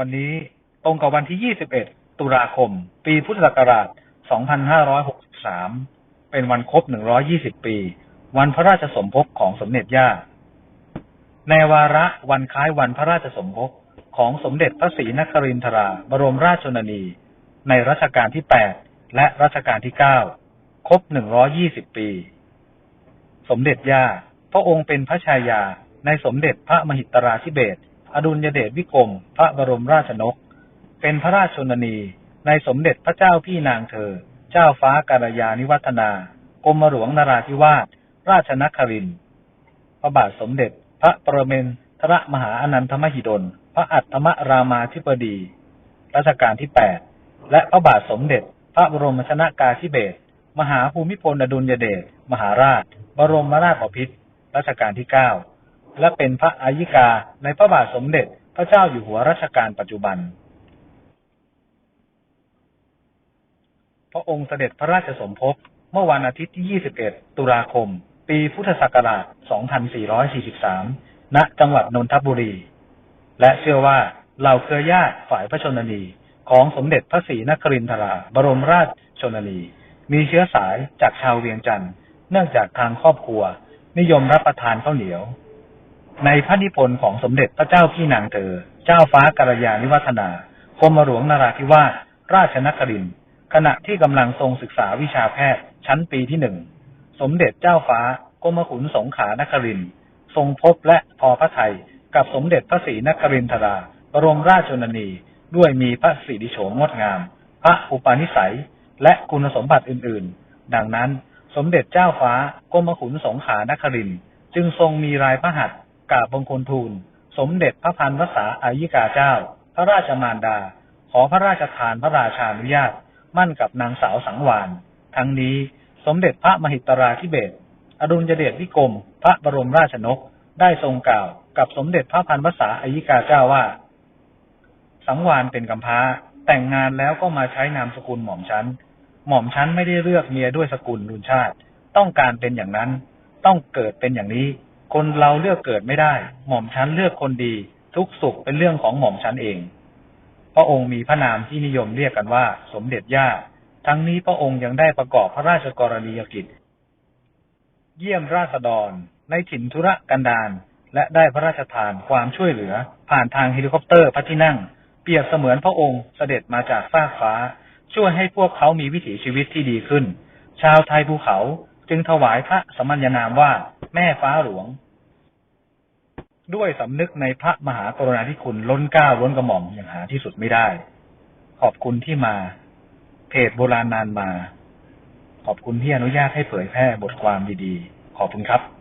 วันนี้ตรงกับวันที่ 21 ตุลาคม ปีพุทธศักราช 2563 เป็นวันครบ 120 ปี วันพระราชสมภพของสมเด็จย่า ในวาระวันคล้ายวันพระราชสมภพของสมเด็จพระศรีนครินทรา บรมราชชนนี ในรัชกาลที่ 8 และรัชกาลที่ 9 ครบ 120 ปี สมเด็จย่า พระองค์เป็นพระชายาในสมเด็จพระมหิตราธิเบศร อดุลยเดชวิกรมพระบรมราชนก เป็นพระราชชนนีในสมเด็จพระเจ้าพี่นางเธอ เจ้าฟ้าการยานิวัฒนากรมหลวงนราธิวาสราชนครินพระบาทสมเด็จพระประเมนทรมหาอนันทมหิดล พระอัฏฐมรามาธิบดี รัชกาลที่8และพระบาทสมเด็จ พระบรมชนากาธิเบศมหาภูมิพลอดุลยเดชมหาราช บรมราชบพิตรรัชกาลที่9 และเป็นพระอายิกาในพระบาทสมเด็จพระเจ้าอยู่หัวรัชกาลปัจจุบัน พระองค์เสด็จพระราชสมภพเมื่อวันอาทิตย์ที่ 21 ตุลาคม ปีพุทธศักราช 2443 ณ จังหวัดนนทบุรี และเชื่อว่าเหล่าเครือญาติฝ่ายพระชนนีของสมเด็จพระศรีนครินทรา บรมราชชนนีมีเชื้อสายจากชาวเวียงจันทร์เนื่องจากทางครอบครัว นิยมรับประทานข้าวเหนียว ในพระนิพนธ์ของสมเด็จพระเจ้าพี่นางเธอ เจ้าฟ้าการยานิวัฒนากรมหลวงนราธิวาสราชนครินขณะที่กำลังทรงศึกษาวิชาแพทย์ชั้นปีที่หนึ่ง สมเด็จเจ้าฟ้ากรมขุนสงขานครินทรงพบและพอพระทัยกับสมเด็จพระศรีนครินทราบรมราชชนนี ด้วยมีพระสิริโฉมงดงาม พระอุปาณิสัย และคุณสมบัติอื่นๆ ดังนั้น สมเด็จเจ้าฟ้ากรมขุนสงขานครินจึงทรงมีรายพระหัตถ์ กราบบังคลทูล สมเด็จพระพันวษาอายิกาเจ้า พระราชมารดา ขอพระราชทานพระราชานุญาต มั่นกับนางสาวสังวานทั้งนี้สมเด็จพระมหิตราธิเบศอดุลยเดชวิกรม พระบรมราชนก ได้ทรงกล่าวกับสมเด็จพระพันวษาอายิกาเจ้าว่า สังวานเป็นกำพร้า แต่งงานแล้วก็มาใช้นามสกุลหม่อมชั้น หม่อมชั้นไม่ได้เลือกเมียด้วยสกุลรุนชาติ ต้องการเป็นอย่างนั้น ต้องเกิดเป็นอย่างนี้ คนเราเลือกเกิดไม่ได้ หม่อมชั้นเลือกคนดี ทุกสุขเป็นเรื่องของหม่อมชั้นเอง พระองค์มีพระนามที่นิยมเรียกกันว่า สมเด็จย่า ทั้งนี้พระองค์ยังได้ประกอบพระราชกรณียกิจ เยี่ยมราษฎร ในถิ่นธุรกันดารและได้พระราชทานความช่วยเหลือ ผ่านทางเฮลิคอปเตอร์พระที่นั่ง เปรียบเสมือนพระองค์เสด็จมาจากฟากฟ้า ช่วยให้พวกเขามีวิถีชีวิตที่ดีขึ้น ชาวไทยภูเขาจึงถวายพระสมัญญานามว่าแม่ฟ้าหลวง ด้วยสำนึกในพระมหากรุณาธิคุณล้นเก้าล้นกระหม่อมอย่างหาที่สุดไม่ได้ ขอบคุณที่มา เพจโบราณนานมา ขอบคุณที่อนุญาตให้เผยแพร่บทความดีๆ ขอบคุณครับ